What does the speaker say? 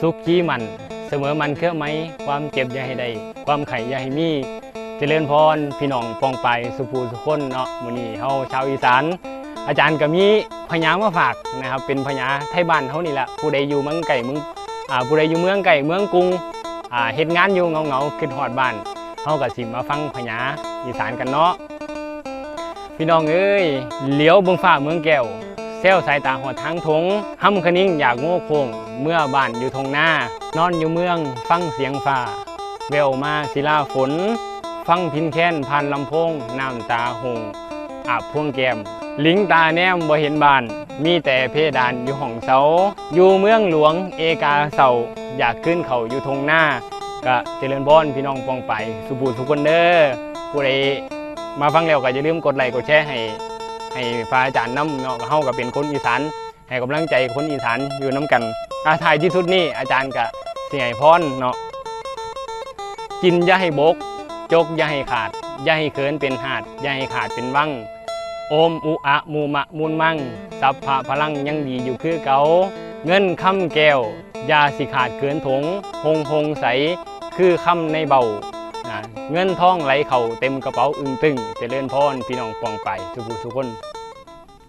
สุขขี้มัน เสมอมันเครือไหม ความเจ็บอย่าให้ได้ความไข่อย่าให้มีเจริญพรพี่น้องปองไปสุภูสุคนเนาะมื้อนี้เฮาชาวอีสาน อาจารย์ก็มีพญามาฝากนะครับ เป็นพญาไทยบ้านเฮานี่แหละผู้ใดอยู่เมืองไก่เมืองอ่าผู้ใดอยู่เมืองไก่เมืองกรุงอ่าเฮ็ดงานอยู่เหงาขึ้นฮอดบ้านเฮาก็สิมาฟังพญาอีสานกันเนาะพี่น้องเอ้ยเหลียวเบิ่งฟ้าเมืองแก้ว เซลสายตาหอดทางทงห้ำคะนิ่งอยากโง่โคง เมื่อบ้านอยู่ทงหน้า นอนอยู่เมือง ฟังเสียงฟ้าแววมาศิลาฝน ฟังพินแค้นผ่านลำโพงน้ำตาหงอาบพวงแก้มลิงตาแนมบ่เห็นบ้าน มีแต่เพดานอยู่ห้องเสา อยู่เมืองหลวงเอกาเสาอยากขึ้นเขาอยู่ทงหน้า ก็เจริญพรพี่น้องปองไป สุบูทุกคนเด้อผู้ใดมาฟังแล้วก็อย่าลืมกดไลค์กดแชร์ให้ ให้พระอาจารย์น้ำเนาะเฮาก็เป็นคนอีสานให้กำลังใจคนอีสานอยู่น้ำกันอาทายที่สุดนี่อาจารย์ก็สิให้พรเนาะกินอย่าให้บก จกอย่าให้ขาดอย่าให้เขินเป็นหาดอย่าให้ขาดเป็นวังโอมอุอะมูมะมูลมั่งสัพพะพลังยังดีอยู่คือเกาเงินคำแก้วยาสิขาดเกินถงหงหงใส คือคำในเบา เงินทองไหลเข่าเต็มกระเป๋าอึ้งตึงเจริญพรพี่น้องปองไปทุกผู้ทุกคน